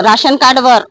Ration कार्डवर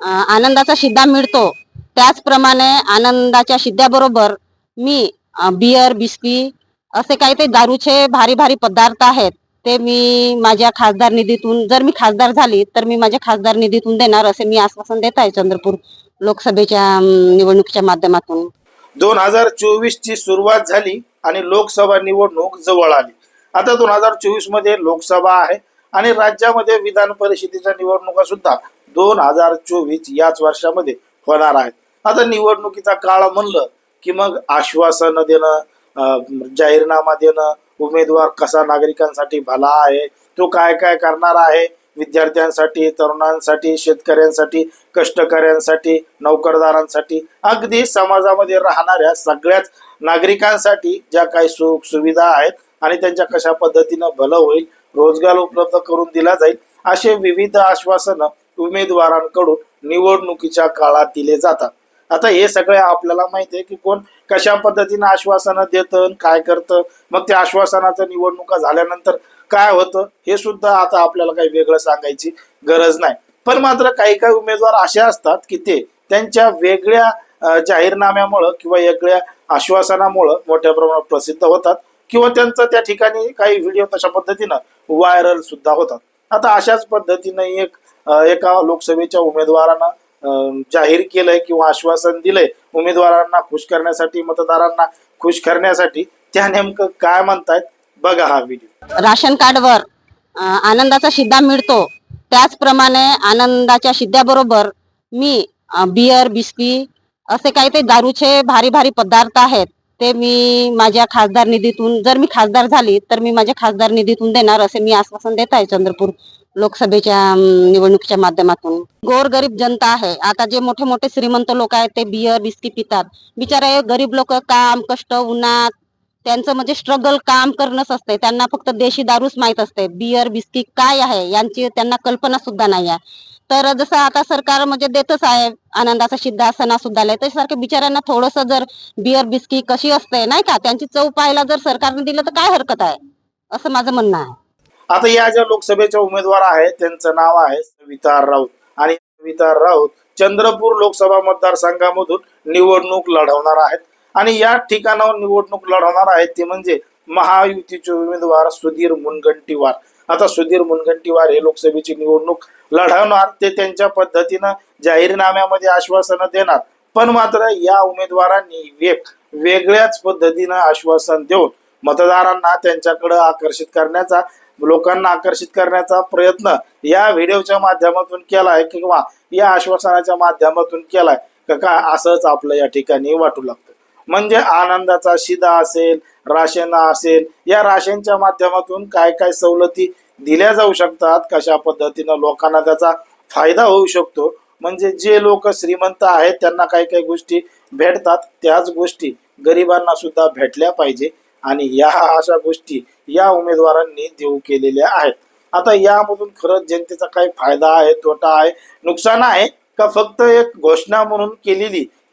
आनंदाचा शिद्धा मिळतो. त्याचप्रमाणे आनंदाच्या शिद्द्याबरोबर मी बियर बिस्की असे काही ते दारूचे भारी भारी पदार्थ आहेत ते मी माझ्या खासदार निधीतून जर मी खासदार झाली तर मी माझ्या खासदार निधीतून देणार असे मी आश्वासन देत आहे चंद्रपूर लोकसभेच्या निवडणुकीच्या माध्यमातून. दोन हजार चोवीस ची सुरुवात झाली आणि लोकसभा निवडणूक जवळ आली. आता दोन हजार चोवीसमध्ये लोकसभा आहे. आणि राज्यामध्ये विधान परिषदेच्या निवडणुका सुद्धा दोन हजार चोवीस याच वर्षामध्ये होणार आहेत. आता निवडणुकीचा काळ म्हणलं की मग आश्वासन देणं जाहीरनामा देणं उमेदवार कसा नागरिकांसाठी भला आहे तो काय काय करणार आहे विद्यार्थ्यांसाठी तरुणांसाठी शेतकऱ्यांसाठी कष्टकऱ्यांसाठी नोकरदारांसाठी अगदी समाजामध्ये राहणाऱ्या सगळ्याच नागरिकांसाठी ज्या काही सुख सुविधा आहेत आणि त्यांच्या कशा पद्धतीनं भलं होईल रोजगार उपलब्ध करून दिला जाईल असे विविध आश्वासनं उमेदवारांकडून निवडणुकीच्या काळात दिले जातात. आता हे सगळे आपल्याला माहिती आहे की कोण कशा पद्धतीनं आश्वासनं देतं काय करतं मग त्या आश्वासनाचं निवडणुका झाल्यानंतर काय होतं हे सुद्धा आता आपल्याला काही वेगळं सांगायची गरज नाही. पण मात्र काही काही उमेदवार असे असतात की ते त्यांच्या वेगळ्या जाहीरनाम्यामुळं किंवा वेगळ्या आश्वासनामुळं मोठ्या प्रमाणात प्रसिद्ध होतात. किंवा त्यांचं त्या ठिकाणी काही व्हिडिओ तशा पद्धतीनं व्हायरल सुद्धा होतात. आता अशाच पद्धतीनं एक एका लोकसभेच्या उमेदवारांना जाहीर केलंय किंवा आश्वासन दिलंय उमेदवारांना खुश करण्यासाठी मतदारांना खुश करण्यासाठी त्या नेमकं काय म्हणतायत बघा हा व्हिडिओ राशन कार्डवर आनंदाचा शिद्धा मिळतो. त्याचप्रमाणे आनंदाच्या शिद्द्याबरोबर मी बियर बिस्की असे काही ते दारूचे भारी भारी पदार्थ आहेत. ते मी माझ्या खासदार निधीतून जर मी खासदार झाली तर मी माझ्या खासदार निधीतून देणार असे मी आश्वासन देत आहे चंद्रपूर लोकसभेच्या निवडणुकीच्या माध्यमातून. गोरगरीब जनता आहे. आता जे मोठे मोठे श्रीमंत लोक आहेत ते बियर बिस्की पितात. बिचारे गरीब लोक काम कष्ट उन्हात त्यांचं म्हणजे स्ट्रगल काम करणंच असते त्यांना फक्त देशी दारूच माहीत असते बियर बिस्की काय आहे? यांची त्यांना कल्पना सुद्धा नाही आहे. तर जसं आता सरकार म्हणजे देतच आहे. आनंदाचा शिद्धा सणा सुद्धा आलाय. त्याच्यासारख्या बिचाऱ्यांना थोडस जर बियर बिस्की कशी असते नाही का? त्यांची चव पाहायला जर सरकारने दिलं तर काय हरकत आहे? असं माझं म्हणणं आहे. आता या ज्या लोकसभेच्या उमेदवार आहेत त्यांचं नाव आहे सविता राऊत. आणि सविता राऊत चंद्रपूर लोकसभा मतदारसंघामधून निवडणूक लढवणार आहेत. आणि या ठिकाणावर निवडणूक लढवणार आहेत ते म्हणजे महायुतीचे उमेदवार सुधीर मुनगंटीवार. आता सुधीर मुनगंटीवार हे लोकसभेची निवडणूक लढवणार ते त्यांच्या पद्धतीनं जाहीरनाम्यामध्ये आश्वासनं देणार. पण मात्र या उमेदवारांनी वेग वेगळ्याच पद्धतीनं आश्वासन देऊन मतदारांना त्यांच्याकडे आकर्षित करण्याचा लोकांना आकर्षित करण्याचा प्रयत्न या व्हिडिओच्या माध्यमातून केलाय किंवा या आश्वासनाच्या माध्यमातून केलाय. का काय असंच आपलं या ठिकाणी वाटू लागतं. म्हणजे आनंदाचा शिदा असेल राशन असेल या राशनच्या माध्यमातून काय काय सवलती दिल्या जाऊ शकतात कशा पद्धतीनं लोकांना त्याचा फायदा होऊ शकतो म्हणजे जे लोक श्रीमंत आहेत त्यांना काही काही गोष्टी भेटतात त्याच गोष्टी गरिबांना सुद्धा भेटल्या पाहिजे आणि या अशा गोष्टी या उमेदवारांनी देऊ केलेल्या आहेत. आता यामधून खरंच जनतेचा काही फायदा आहे तोटा आहे नुकसान आहे का फक्त एक घोषणा म्हणून केलेली